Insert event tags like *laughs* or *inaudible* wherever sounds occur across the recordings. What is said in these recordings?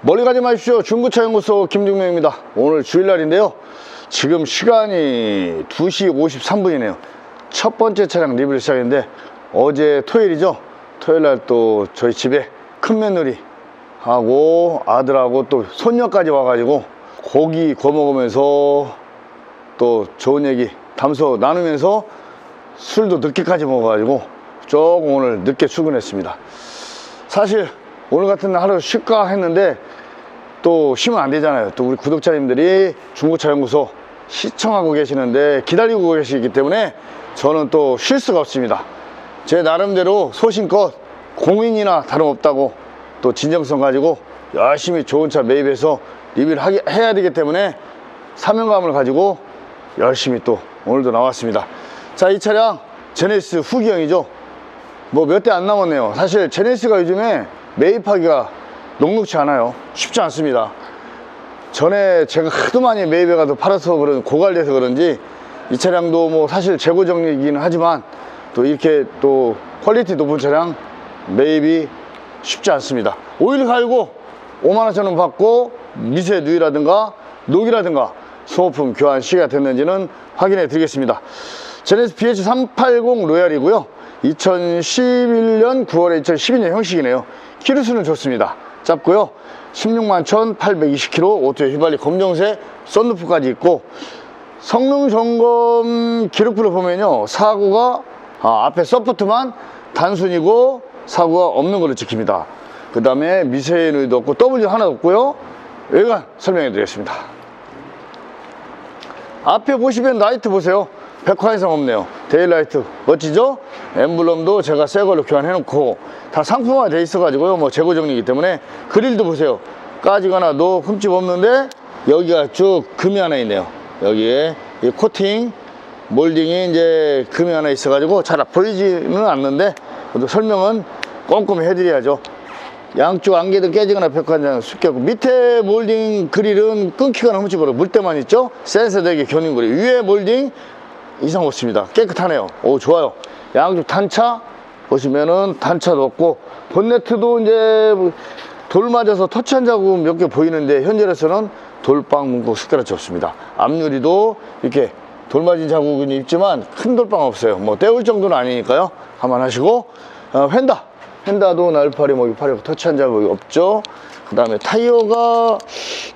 멀리 가지 마십시오. 중고차 연구소 김중명입니다. 오늘 주일날인데요. 지금 시간이 2시 53분이네요. 첫 번째 차량 리뷰를 시작했는데 어제 토요일이죠. 토요일날 또 저희 집에 큰 며느리 하고 아들하고 또 손녀까지 와가지고 고기 구워 먹으면서 또 좋은 얘기 담소 나누면서 술도 늦게까지 먹어가지고 조금 오늘 늦게 출근했습니다. 사실 오늘 같은 날 하루 쉴까 했는데 또 쉬면 안 되잖아요. 또 우리 구독자님들이 중고차 연구소 시청하고 계시는데 기다리고 계시기 때문에 저는 또 쉴 수가 없습니다. 제 나름대로 소신껏 공인이나 다름없다고 또 진정성 가지고 열심히 좋은 차 매입해서 리뷰를 하게, 해야 되기 때문에 사명감을 가지고 열심히 또 오늘도 나왔습니다. 자, 이 차량 제네시스 후기형이죠. 뭐 몇 대 안 남았네요. 사실 제네시스가 요즘에 매입하기가 녹록치 않아요. 쉽지 않습니다. 전에 제가 하도 많이 매입해 가도 팔아서 그런 고갈돼서 그런지 이 차량도 뭐 사실 재고 정리이기는 하지만 또 이렇게 또 퀄리티 높은 차량 매입이 쉽지 않습니다. 오일 갈고 5만원처럼 받고 미세 누이라든가 녹이라든가 소모품 교환 시기가 됐는지는 확인해 드리겠습니다. 제네스 BH380 로얄이고요. 2011년 9월에 2012년 형식이네요. 키로수는 좋습니다. 짧고요. 16만 1820km 오토 휘발리 검정색 썬루프까지 있고 성능 점검 기록부를 보면요. 사고가 아, 앞에 서포트만 단순이고 사고가 없는 걸로 찍힙니다. 그 다음에 미세누이도 없고 W 하나 없고요. 외관 설명해 드리겠습니다. 앞에 보시면 라이트 보세요. 백화 이상 없네요. 데일라이트 멋지죠? 엠블럼도 제가 새 걸로 교환해 놓고 다 상품화 돼 있어 가지고요. 뭐 재고 정리이기 때문에 그릴도 보세요. 까지거나 노 흠집 없는데 여기가 쭉 금이 하나 있네요. 여기에 이 코팅 몰딩이 이제 금이 하나 있어 가지고 잘 보이지는 않는데 설명은 꼼꼼히 해드려야죠. 양쪽 안개도 깨지거나 백화장 숙였고 밑에 몰딩 그릴은 끊기거나 흠집으로 물때만 있죠 센서 되게 견인 그릴 위에 몰딩 이상 없습니다. 깨끗하네요. 오 좋아요. 양쪽 단차 보시면은 단차도 없고 본네트도 이제 돌 맞아서 터치한 자국 몇 개 보이는데 현재로서는 돌빵 문콕 스크래치 없습니다. 앞유리도 이렇게 돌 맞은 자국은 있지만 큰 돌빵 없어요. 뭐 때울 정도는 아니니까요. 감안하시고 어, 휀다. 휀다도 날파리 뭐 이파리 터치한 자국이 없죠. 그 다음에 타이어가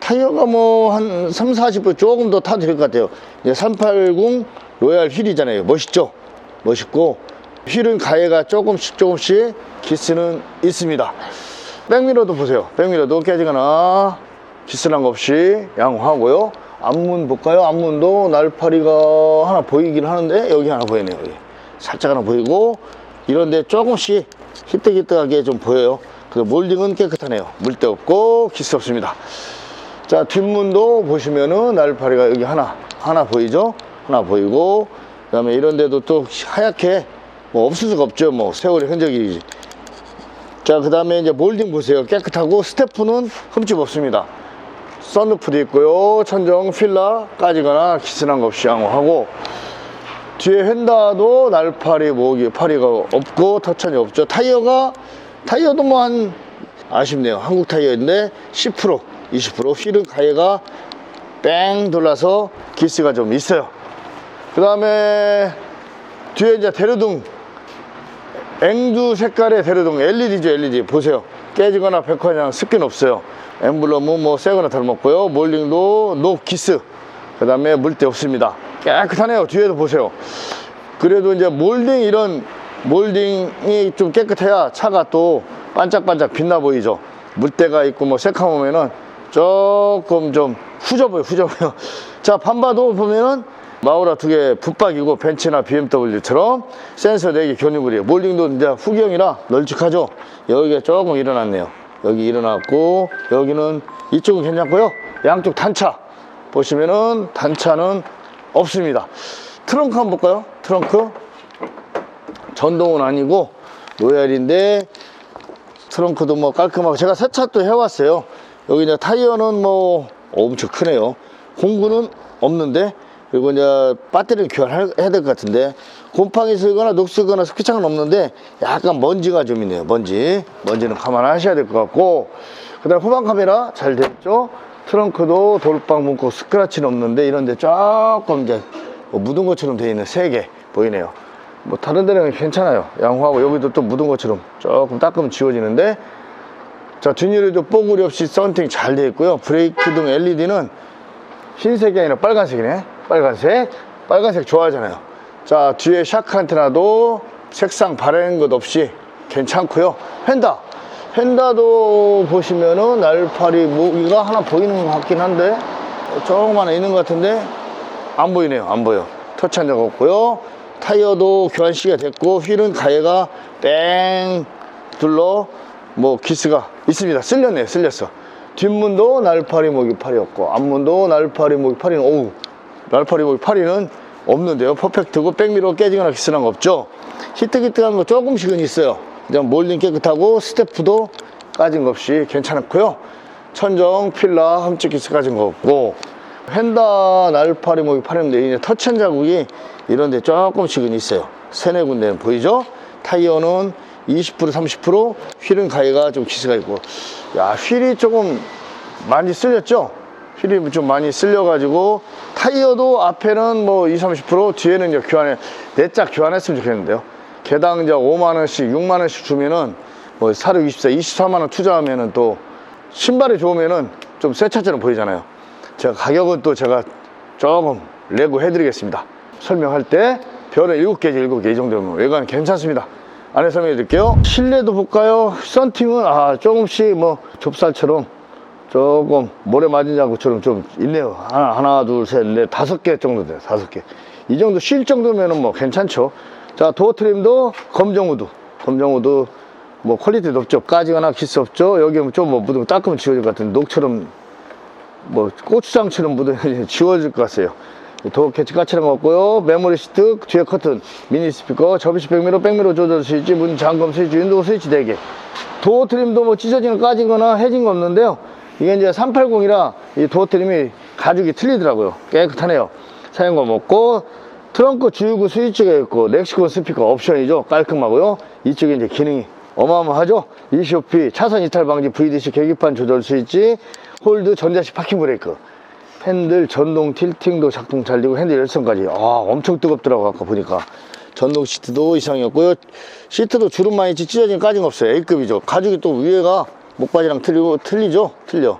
타이어가 뭐 한 3, 40분 조금 더 타도 될 것 같아요. 이제 380 로얄 휠이잖아요. 멋있죠? 멋있고 휠은 가해가 조금씩 조금씩 기스는 있습니다. 백미러도 보세요. 백미러도 깨지거나 기스난 거 없이 양호하고요. 앞문 볼까요? 앞문도 날파리가 하나 보이긴 하는데 여기 하나 보이네요. 여기. 살짝 하나 보이고 이런데 조금씩 희뜩희뜩하게 좀 보여요. 그래서 몰딩은 깨끗하네요. 물때 없고 기스 없습니다. 자 뒷문도 보시면은 날파리가 여기 하나 하나 보이죠 하나 보이고 그 다음에 이런 데도 또 하얗게 뭐 없을 수가 없죠. 뭐 세월의 흔적이지 자그 다음에 이제 몰딩 보세요. 깨끗하고 스태프는 흠집 없습니다. 썬루프도 있고요. 천정 필라 까지거나 기스난 거 없이 양호하고 뒤에 휀다도 날파리 모기 파리가 없고 터천이 없죠. 타이어가 타이어도 뭐 한 아쉽네요. 한국 타이어인데 10% 20% 휠은 가해가 뺑 돌라서 기스가 좀 있어요 그 다음에 뒤에 이제 대류등 앵두 색깔의 대류등 LED죠 LED 보세요. 깨지거나 백화장 습기는 없어요. 엠블럼은 뭐 새거나 다름없고요. 몰딩도 노 기스. 그 다음에 물때 없습니다. 깨끗하네요. 뒤에도 보세요. 그래도 이제 몰딩 이런 몰딩이 좀 깨끗해야 차가 또 반짝반짝 빛나 보이죠. 물때가 있고 뭐 새카보면은 조금 좀 후져 보여 후져 보여. *laughs* 자 반바도 보면은 마우라 두 개 붙박이고 벤츠나 BMW처럼 센서 4개 견인구리에요 몰딩도 이제 후경이라 널찍하죠? 여기가 조금 일어났네요. 여기 일어났고 여기는 이쪽은 괜찮고요. 양쪽 단차. 보시면은 단차는 없습니다. 트렁크 한번 볼까요? 트렁크? 전동은 아니고 로얄인데 트렁크도 뭐 깔끔하고 제가 세차 또 해왔어요. 여기 이제 타이어는 뭐 엄청 크네요. 공구는 없는데 그리고 이제 배터리를 교환해야 될 것 같은데 곰팡이 쓰거나 녹 쓰거나 스키창은 없는데 약간 먼지가 좀 있네요 먼지 먼지는 감안하셔야 될 것 같고 그 다음에 후방 카메라 잘 됐죠? 트렁크도 돌빵 문고 스크래치는 없는데 이런데 조금 이제 뭐 묻은 것처럼 되어 있는 세 개 보이네요. 뭐 다른 데는 괜찮아요. 양호하고 여기도 또 묻은 것처럼 조금 닦으면 지워지는데 자 뒷유리도 뽀글이 없이 썬팅 잘 되어 있고요. 브레이크 등 LED는 흰색이 아니라 빨간색이네. 빨간색. 빨간색 좋아하잖아요. 자, 뒤에 샤크 안테나도 색상 바라는 것 없이 괜찮고요. 펜다. 펜다도 보시면은 날파리 무기가 하나 보이는 것 같긴 한데 조금 하나 있는 것 같은데 안 보이네요. 안 보여. 터치한 적 없고요. 타이어도 교환 시가 됐고 휠은 가해가 뺑 둘러 뭐 기스가 있습니다. 쓸렸네요. 쓸렸어. 뒷문도 날파리 목이 팔이었고 앞문도 날파리 목이 팔이는 오우 날파리 목이 팔이는 없는데요. 퍼펙트고 백미러 깨지거나 기스난 거 없죠. 히트기트한 거 조금씩은 있어요. 그냥 몰딩 깨끗하고 스태프도 까진 거 없이 괜찮고요. 천정 필라 흠집 기스 까진 거 없고 펜다 날파리 목이 팔인데 이제 터치한 자국이 이런 데 조금씩은 있어요. 세네 군데는 보이죠? 타이어는 20% 30% 휠은 가해가 좀 기스가 있고 야 휠이 조금 많이 쓸렸죠? 휠이 좀 많이 쓸려가지고 타이어도 앞에는 뭐 20, 30% 뒤에는 이제 교환해 내짝 교환했으면 좋겠는데요. 개당 이제 5만 원씩 6만 원씩 주면은 뭐 사료 24, 24만 원 투자하면은 또 신발이 좋으면은 좀 새 차처럼 보이잖아요. 제가 가격은 또 제가 조금 레고 해드리겠습니다. 설명할 때 별은 7개죠, 7개. 이 정도면 외관 괜찮습니다. 안에 설명해 드릴게요. 실내도 볼까요? 썬팅은 아, 조금씩 뭐 좁쌀처럼 조금 모래 맞은 자국처럼 좀 있네요. 하나, 하나, 둘, 셋, 넷, 다섯 개 정도 돼요. 다섯 개. 이 정도 쉴 정도면은 뭐 괜찮죠. 자, 도어 트림도 검정 우드. 검정 우드 뭐 퀄리티 높죠. 까지거나 기스 없죠. 여기 좀뭐 묻으면 닦으면 지워질 것 같은 녹처럼 뭐 고추장처럼 묻으면 *laughs* 지워질 것 같아요. 도어 캐치 까칠한 거 없고요. 메모리 시트, 뒤에 커튼, 미니 스피커, 접이식 백미러, 백미러 조절 스위치, 문 잠금 스위치, 윈도우 스위치 4개. 도어 트림도 뭐 찢어지거나 까지거나 해진 거 없는데요. 이게 이제 380이라 이 도어 트림이 가죽이 틀리더라고요. 깨끗하네요. 사용감 없고, 트렁크 주유구 스위치가 있고, 렉시콘 스피커 옵션이죠. 깔끔하고요. 이쪽에 이제 기능이 어마어마하죠. 이쇼피, 차선 이탈 방지, VDC 계기판 조절 스위치, 홀드 전자식 파킹 브레이크. 핸들 전동 틸팅도 작동 잘 되고 핸들 열선까지 아 엄청 뜨겁더라고 아까 보니까 전동 시트도 이상이었고요 시트도 주름 많이 찢어진 까진 거 없어요 A급이죠 가죽이 또 위에가 목바지랑 틀리고 틀리죠? 틀려.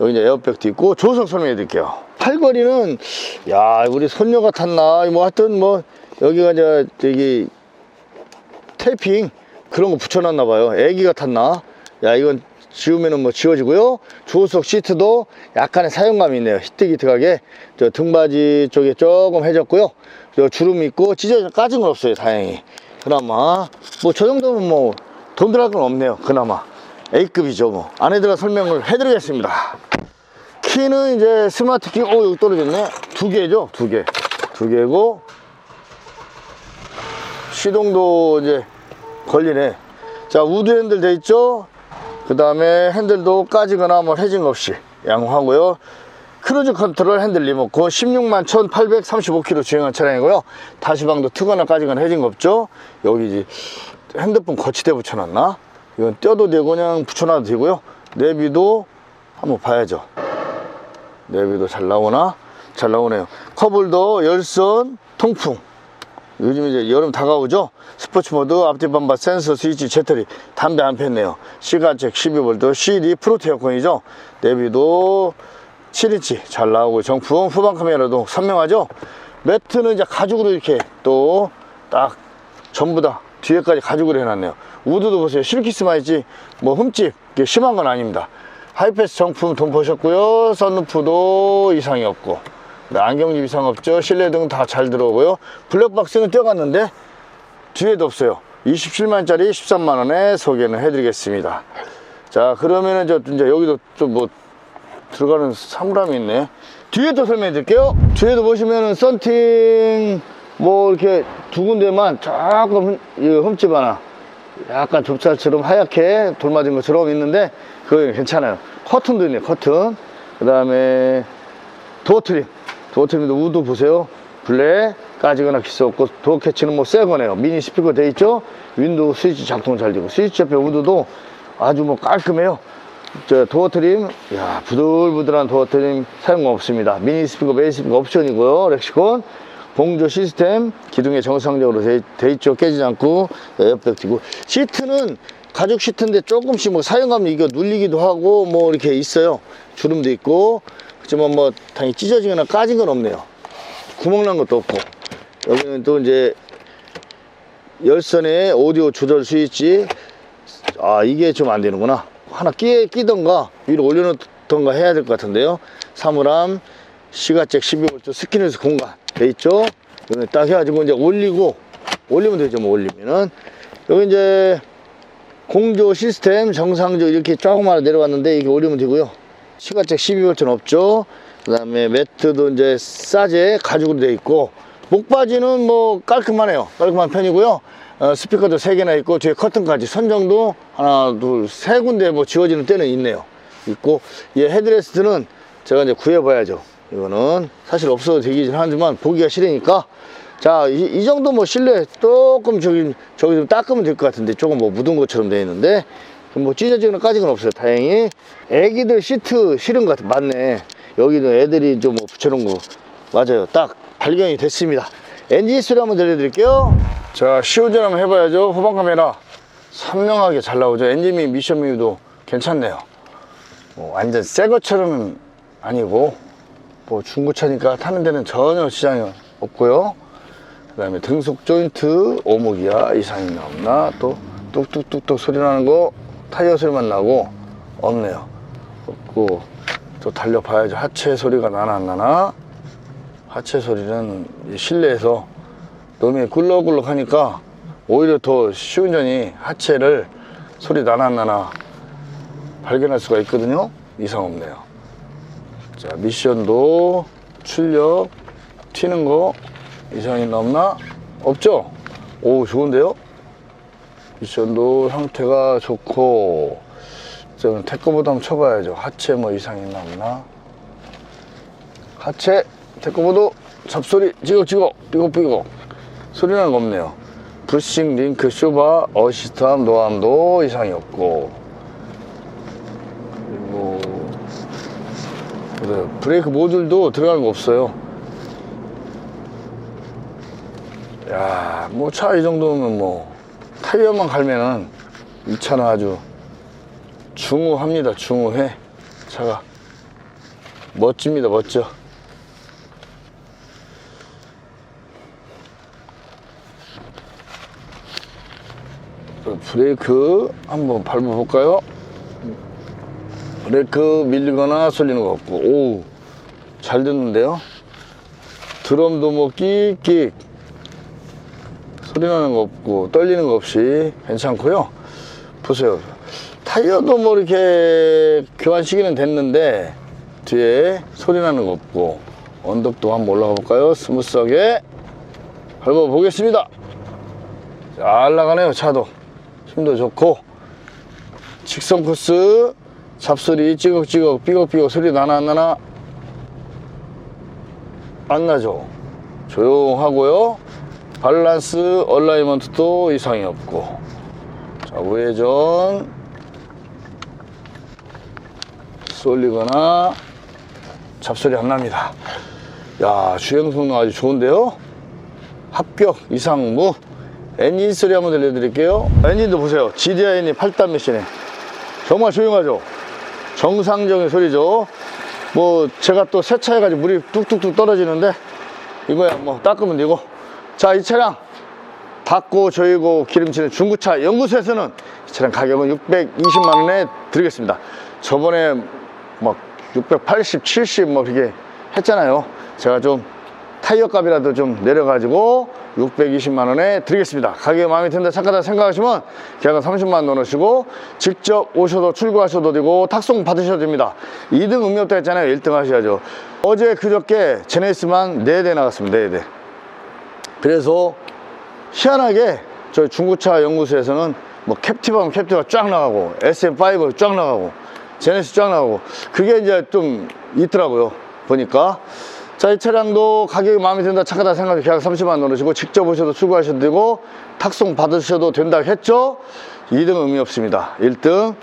여기 이제 에어백도 있고 조석 설명해 드릴게요. 팔걸이는 야 우리 손녀가 탔나? 뭐 하여튼 뭐 여기가 이제 저기 테이핑 그런 거 붙여놨나 봐요. 애기가 탔나? 야 이건 지우면은 뭐 지워지고요. 조수석 시트도 약간의 사용감이 있네요. 히트기트하게. 저 등받이 쪽에 조금 해졌고요. 저 주름 있고 찢어져 까진 건 없어요 다행히. 그나마. 뭐 저 정도면 뭐 돈 들어갈 건 없네요 그나마 A급이죠 뭐 안에다가 설명을 해드리겠습니다 키는 이제 스마트 키, 오, 여기 떨어졌네. 두 개죠? 두 개. 두 개고, 시동도 이제 걸리네. 자, 우드 핸들 돼 있죠? 그 다음에 핸들도 까지거나 뭐 해진 거 없이 양호하고요. 크루즈 컨트롤 핸들 리모컨 16만 1835km 주행한 차량이고요. 다시방도 트거나 까지거나 해진 거 없죠? 여기 이제 핸드폰 거치대 붙여놨나? 이건 떼도 되고 그냥 붙여놔도 되고요. 내비도 한번 봐야죠. 내비도 잘 나오나? 잘 나오네요. 커블도 열선, 통풍. 요즘 이제 여름 다가오죠? 스포츠 모드, 앞뒤 반바 센서, 스위치, 배터리, 담배 안 폈네요. 시가책 12V, CD, 프로트 에어컨이죠? 내비도 7인치 잘 나오고, 정품, 후방 카메라도 선명하죠? 매트는 이제 가죽으로 이렇게 또 딱 전부 다 뒤에까지 가죽으로 해놨네요. 우드도 보세요. 실키스만 있지, 뭐 흠집, 심한 건 아닙니다. 하이패스 정품 돈 보셨고요. 선루프도 이상이 없고. 네, 안경집 이상 없죠. 실내등 다 잘 들어오고요. 블랙박스는 떼어갔는데 뒤에도 없어요. 27만짜리 13만원에 소개는 해드리겠습니다. 자, 그러면은 저 이제 여기도 좀 뭐 들어가는 사물함이 있네. 뒤에도 설명해 드릴게요. 뒤에도 보시면은 썬팅 뭐 이렇게 두 군데만 조금 흠집 하나 약간 좁쌀처럼 하얗게 돌 맞은 것처럼 있는데 그거 괜찮아요. 커튼도 있네요. 커튼. 그 다음에 도어 트림. 도어 트림도 우드 보세요. 블랙 까지거나 기스 없고 도어 캐치는 뭐 새 거네요. 미니 스피커 돼 있죠. 윈도우 스위치 작동 잘 되고 스위치 옆에 우드도 아주 뭐 깔끔해요. 저 도어 트림, 야 부들부들한 도어 트림 사용 없습니다. 미니 스피커, 메인 스피커 옵션이고요. 렉시콘. 공조 시스템 기둥에 정상적으로 돼, 돼 있죠. 깨지지 않고 옆벽 띄고. 시트는 가죽 시트인데 조금씩 뭐 사용하면 이거 눌리기도 하고 뭐 이렇게 있어요. 주름도 있고. 그렇지만 뭐 당연히 찢어지거나 까진 건 없네요. 구멍 난 것도 없고. 여기는 또 이제 열선의 오디오 조절 스위치. 아 이게 좀 안 되는구나. 하나 끼, 끼던가 위로 올려놓던가 해야 될 것 같은데요. 사물함 시가잭 12V 스키니스 공간 돼 있죠? 여기 딱 해가지고 이제 올리고 올리면 되죠 뭐 올리면은. 여기 이제 공조 시스템 정상적 이렇게 조금만 내려왔는데 이게 올리면 되고요. 시가잭 12V는 없죠? 그 다음에 매트도 이제 싸제 가죽으로 돼 있고 목바지는 뭐 깔끔하네요. 깔끔한 편이고요. 어, 스피커도 3개나 있고 뒤에 커튼까지 선정도 하나 둘 세 군데 뭐 지워지는 때는 있네요. 있고 이 헤드레스트는 제가 이제 구해봐야죠 이거는 사실 없어도 되긴 하지만 보기가 싫으니까 자, 이, 이 정도 뭐 실내 조금 저기, 저기 좀 닦으면 될 것 같은데 조금 뭐 묻은 것처럼 되어 있는데 뭐 찢어지거나 까진 건 없어요. 다행히. 애기들 시트 실은 것 같아. 맞네. 여기는 애들이 좀 뭐 붙여놓은 거. 맞아요. 딱 발견이 됐습니다. 엔진 소리 한번 들려드릴게요. 자, 시운전 한번 해봐야죠. 후방 카메라. 선명하게 잘 나오죠. 엔진미 미션 미유도 괜찮네요. 뭐 완전 새 것처럼은 아니고 뭐 중고차니까 타는 데는 전혀 지장이 없고요. 그 다음에 등속 조인트 오목이야 이상이 없나? 또 뚝뚝뚝뚝 소리 나는 거 타이어 소리만 나고 없네요. 없고 또 달려봐야죠. 하체 소리가 나나 안 나나? 하체 소리는 이 실내에서 놈이 꿀럭꿀럭 하니까 오히려 더 시운전이 하체를 소리 나나 안 나나 발견할 수가 있거든요. 이상 없네요 자 미션도 출력 튀는 거 이상이 없나? 없죠? 오 좋은데요? 미션도 상태가 좋고 좀 태꺼보드 한번 쳐봐야죠 하체 뭐 이상이 없나? 하체 태꺼보드 잡소리 찌걱찌걱 삐걱삐걱 소리 나는 거 없네요 브러싱 링크 쇼바 어시스트함 노함도 이상이 없고 네, 브레이크 모듈도 들어간 거 없어요 야, 뭐 차 이 정도면 뭐 타이어만 갈면은 이 차는 아주 중후합니다. 중후해 차가 멋집니다. 멋져. 브레이크 한번 밟아볼까요? 브레이크 밀리거나 쏠리는 거 없고. 오, 잘 듣는데요? 드럼도 뭐 끽끽 소리 나는 거 없고 떨리는 거 없이 괜찮고요. 보세요. 타이어도 뭐 이렇게 교환 시기는 됐는데 뒤에 소리 나는 거 없고 언덕도 한번 올라가 볼까요? 스무스하게 밟아 보겠습니다. 잘 나가네요 차도. 힘도 좋고. 직선 코스 잡소리 찌걱찌걱 삐걱삐걱 소리 나나 안 나나 안 나죠. 조용하고요. 밸런스 얼라이먼트도 이상이 없고. 자 우회전. 쏠리거나 잡소리 안 납니다. 야 주행 성능 아주 좋은데요? 합격 이상무. 엔진 소리 한번 들려드릴게요. 엔진도 보세요. GDI니 8단 메시네 정말 조용하죠 정상적인 소리죠 뭐 제가 또 세차해가지고 물이 뚝뚝뚝 떨어지는데 이거야 뭐 닦으면 되고 자, 이 차량 닦고 조이고 기름치는 중고차 연구소에서는 이 차량 가격은 620만 원에 드리겠습니다. 저번에 막 680, 70뭐 그렇게 했잖아요. 제가 좀 타이어 값이라도 좀 내려가지고 620만 원에 드리겠습니다. 가격이 마음에 든다 착하다 생각하시면 계약은 30만 원 넣으시고 직접 오셔도 출고하셔도 되고 탁송 받으셔도 됩니다. 2등 음료도 했잖아요. 1등 하셔야죠. 어제 그저께 제네시스만 4대 나갔습니다. 4대. 그래서 희한하게 저희 중고차 연구소에서는 뭐 캡티브하면 캡티브가 쫙 나가고 SM5 쫙 나가고 제네시스 쫙 나가고 그게 이제 좀 있더라고요 보니까 자 이 차량도 가격이 마음에 든다 착하다 생각해 계약 30만 넣으시고 직접 오셔도 출고하셔도 되고 탁송 받으셔도 된다 했죠 2등 의미 없습니다 1등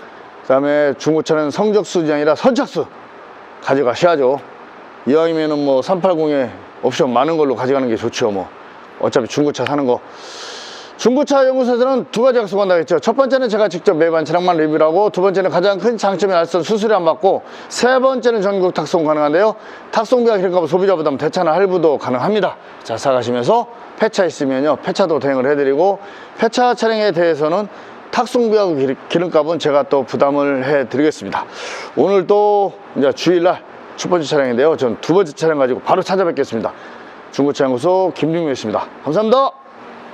그다음에 중고차는 성적순이 아니라 선착순 가져가셔야죠. 이왕이면은 뭐 380에 옵션 많은 걸로 가져가는 게 좋죠. 뭐 어차피 중고차 사는 거. 중고차 연구소에서는 두 가지 약속한다 했죠. 첫 번째는 제가 직접 매반 차량만 리뷰를 하고 두 번째는 가장 큰 장점이 알선 수수료 안 받고 세 번째는 전국 탁송 가능한데요. 탁송비가 기름값 소비자 부담 대차나 할부도 가능합니다. 자 사가시면서 폐차 있으면요. 폐차도 대행을 해드리고 폐차 차량에 대해서는 탁송비하고 기름- 기름값은 제가 또 부담을 해드리겠습니다. 오늘 또 이제 주일날 첫 번째 차량인데요. 전 두 번째 차량 가지고 바로 찾아뵙겠습니다. 중고차 연구소 김중규였습니다. 감사합니다.